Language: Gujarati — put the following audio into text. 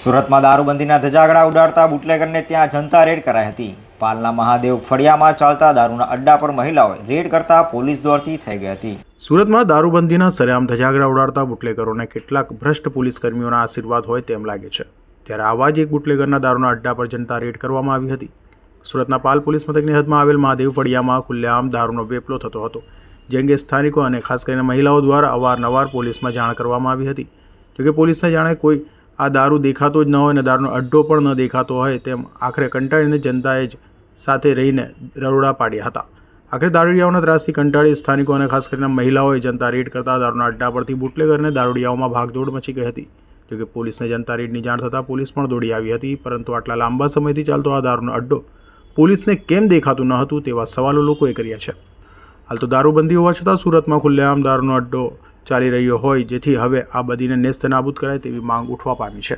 સુરતમાં દારૂબંધીના ધજાગડા ઉડાડતા બુટલેગરને ત્યાં જનતા રેડ કરાઈ હતી. પાલના મહાદેવ ફળિયામાં ચાલતા દારૂના અડ્ડા પર મહિલાઓએ રેડ કરતા પોલીસ દોડતી થઈ ગઈ હતી. સુરતમાં દારૂબંધીના સરેઆમ ધજાગરા ઉડાડતા બુટલેગરોને કેટલાક ભ્રષ્ટ પોલીસ કર્મીઓના આશીર્વાદ હોય તેમ લાગે છે. ત્યારે આવા જ એક બુટલેગરના દારૂના અડ્ડા પર જનતા રેડ કરવામાં આવી હતી. સુરતના પાલ પોલીસ મથકની હદમાં આવેલ મહાદેવ ફળિયામાં ખુલ્લેઆમ દારૂનો વેપલો થતો હતો, જે અંગે સ્થાનિકો અને ખાસ કરીને મહિલાઓ દ્વારા અવારનવાર પોલીસમાં જાણ કરવામાં આવી હતી. જોકે પોલીસને જાણે કોઈ આ દારૂ દેખાતો જ ન હોય અને દારૂનો અડ્ડો પણ ન દેખાતો હોય તેમ આખરે કંટાળીને જનતાએ જ સાથે રહીને દરોડા પાડ્યા હતા. આખરે દારૂડિયાઓના ત્રાસથી કંટાળી સ્થાનિકો અને ખાસ કરીને મહિલાઓએ જનતા રેડ કરતા દારૂના અડ્ડા પરથી બુટલેગરને દારૂડિયાઓમાં ભાગદોડ મચી ગઈ હતી. જોકે પોલીસને જનતા રેડની જાણ થતાં પોલીસ પણ દોડી આવી હતી, પરંતુ આટલા લાંબા સમયથી ચાલતો આ દારૂનો અડ્ડો પોલીસને કેમ દેખાતું ન હતું તેવા સવાલો લોકોએ કર્યા છે. હાલ તો દારૂબંધી હોવા છતાં સુરતમાં ખુલ્લેઆમ દારૂનો અડ્ડો ચાલી રહ્યો હોય જેથી હવે આ બધીને નેસ્તનાબૂદ કરાય તેવી માંગ ઉઠવા પામી છે.